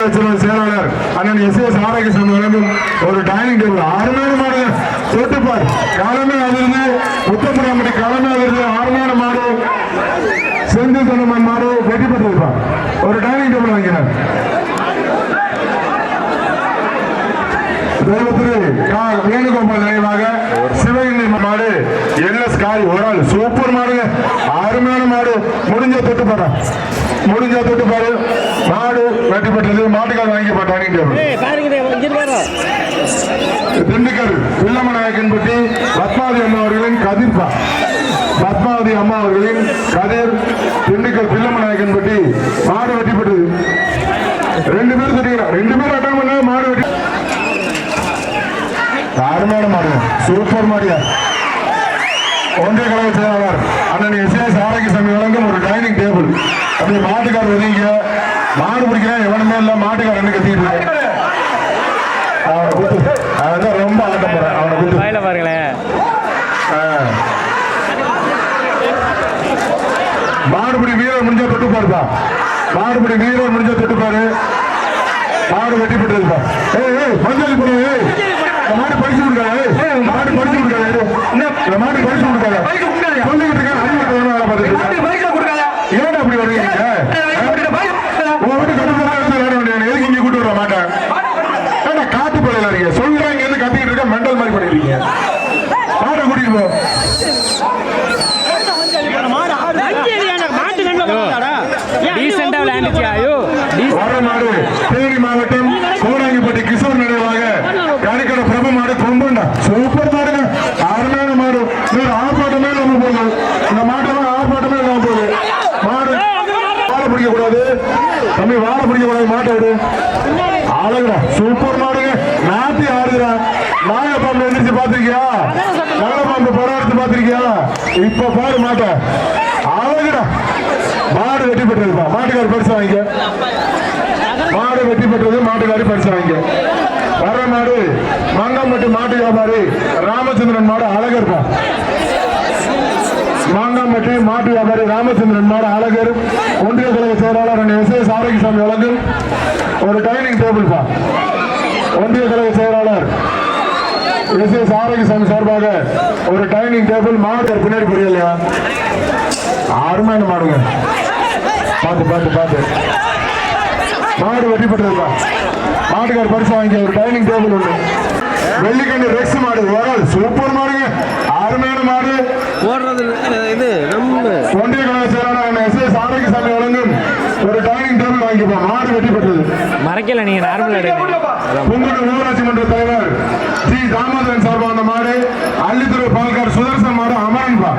செயலாளர் அண்ணன் S S Arokiasamy வழங்கும் ஒரு டைனிங் டேபிள் அருமையான மாடு. தொட்டுப்பார் காலமே அதிர்ந்து முத்தப்புறாமட்டி காலமே அதிர்ந்து அருமையான மாடு. செந்தில் தனமன் மாடு வெற்றி பெற்றிருப்பார் ஒரு டைனிங் டேபிள் வாங்கினார். தெய்வத்திரு வேணுகோபால் நினைவாக சிவகங்கை மாடு என்எஸ் காய் ஒரு ஆள். சூப்பர் மாடுங்க. பாரு முடிஞ்ச தொட்டு பாரு. மாடு வெற்றி பெற்றது. மாட்டுக்கால் வாங்கி டைனிங் டேபிள் ஏய் பாருங்க இங்க பாரு. திண்டுக்கல் வில்லமநாயக்கன்பட்டி பத்மாவதி அம்மா அவர்களின் கதிர்பா பத்மாவதி அம்மா அவர்களின் கதிர் திண்டுக்கல் வில்லமநாயக்கன்பட்டி மாடு வெற்றி பெற்றது. ரெண்டு பேரும் தெரியும் ரெண்டு பேரும் அட்டன் பண்ண மாடு வெட்டி அருமையான மாடு. சூப்பர் மாடியா ஒன்றிய கழக செயலாளர் அண்ணன் எஸ் எஸ் ஆரோக்கியசாமி வழங்கும் ஒரு டைனிங் டேபிள் அப்படி மாட்டுக்கார் ஒதுங்க மாடு பிடிக்கிறேன் எவனுமே இல்ல மாட்டுக்கார் என்ன கத்திட்டு இருக்காரு. அவனை குத்து. அவன் தான் ரொம்ப ஆட்டம் போறான் அவனை குத்து. பாருங்களேன். மாடுபிடி வீரர் முடிஞ்ச தொட்டு பாருப்பா மாடுபிடி வீரர் முடிஞ்ச தொட்டு பாரு மாடு வெட்டி பெற்றதுப்பா ஏய் ஏய் மஞ்சள் போடு ஏய் இந்த மாடு பரிசு கொடுக்காத ஏய் மாடு பரிசு கொடுக்காத இந்த மாடு பரிசு கொடுக்காத சொல்லிக்கிட்டு இருக்கேன் அடிமட்ட வேணும் வேலை பார்த்துட்டு இருக்கேன். ஏன் அப்படி வருவீங்க? உங்க வீட்டு கட்டுப்பாடு வேற வேண்டிய எதுக்கு இங்க கூட்டு வர மாட்டேன்? ஏன்னா காட்டு பள்ளியில இருக்கீங்க சொல்றேன் இங்க இருந்து கத்திக்கிட்டு இருக்க மெண்டல் மாதிரி பண்ணிருக்கீங்க மாட்டை கூட்டிட்டு போ. டீசெண்டா விளையாண்டுச்சு ஐயோ வர மாடு தேனி மாவட்டம் கோடாங்கிப்பட்டி கிஷோர் நினைவாக கணிக்கட பிரபு மாடு கொம்புண்டா சூப்பர் மாடுங்க அருமையான மாடு வேற ஆர்ப்பாட்டமே நம்ம போதும் இந்த மாட்டெல்லாம் ஆர்ப்பாட்டமே இல்லாம போகுது மாடு வாழை பிடிக்க கூடாது தம்பி வாழ பிடிக்க கூடாது மாட்டை விடு. அழகுடா சூப்பர் மாடுங்க. நாட்டி ஆடுதுடா. நாய பாம்பு எந்திரிச்சு பாத்திருக்கியா நல்ல பாம்பு படம் எடுத்து பாத்திருக்கியா இப்ப பாரு மாட்டை. அழகுடா மாடு வெட்டி பெற்றதுப்பா மாட்டுக்காரி பரிசு வாங்கிக்க. மாடு வெட்டி பெற்றது மாட்டுக்காரி பரிசு வாங்கிக்க. வர மாடு மங்கம்பட்டி மாட்டு வியாபாரி. ராமச்சந்திரன் மாடு அழகர்ப்பா மாங்காம்பட்டி மாட்டு வியாபாரி ராமச்சந்திரன் மாட அழகர் ஒன்றிய கழக செயலாளர் எஸ் எஸ் ஆரோக்கியசாமி வழங்கும் ஒரு டைனிங் டேபிள் பா. ஒன்றிய கழக செயலாளர் எஸ் எஸ் ஆரோக்கியசாமி சார்பாக ஒரு டைனிங் டேபிள் மாடு பின்னாடி புரியலையா அருமையான மாடுங்க. பார்த்து பார்த்து பார்த்து. மாடு வெட்டி பெற்றதுப்பா மாட்டுக்கார் பரிசு வாங்கி ஒரு டைனிங் டேபிள் உண்டு வெள்ளிக்கண்ணி ரெக்ஸ் மாடு ஒரு சூப்பர் மாடுங்க. அருமையான மாடு. ஓடுறது இல்லை ரொம்ப ஒன்றிய கழக செயலாளர் எஸ் எஸ் ஒரு டைனிங் டேபிள் வாங்கிப்போம். மாடு வெட்டி பெற்றது மறைக்கல நீங்க நார்மல் புங்குடு ஊராட்சி மன்ற தலைவர் ஜி தாமோதரன் சார்பாக அந்த மாடு அள்ளித்துறை பால்கார் சுதர்சன் மாடு அமரன்பா.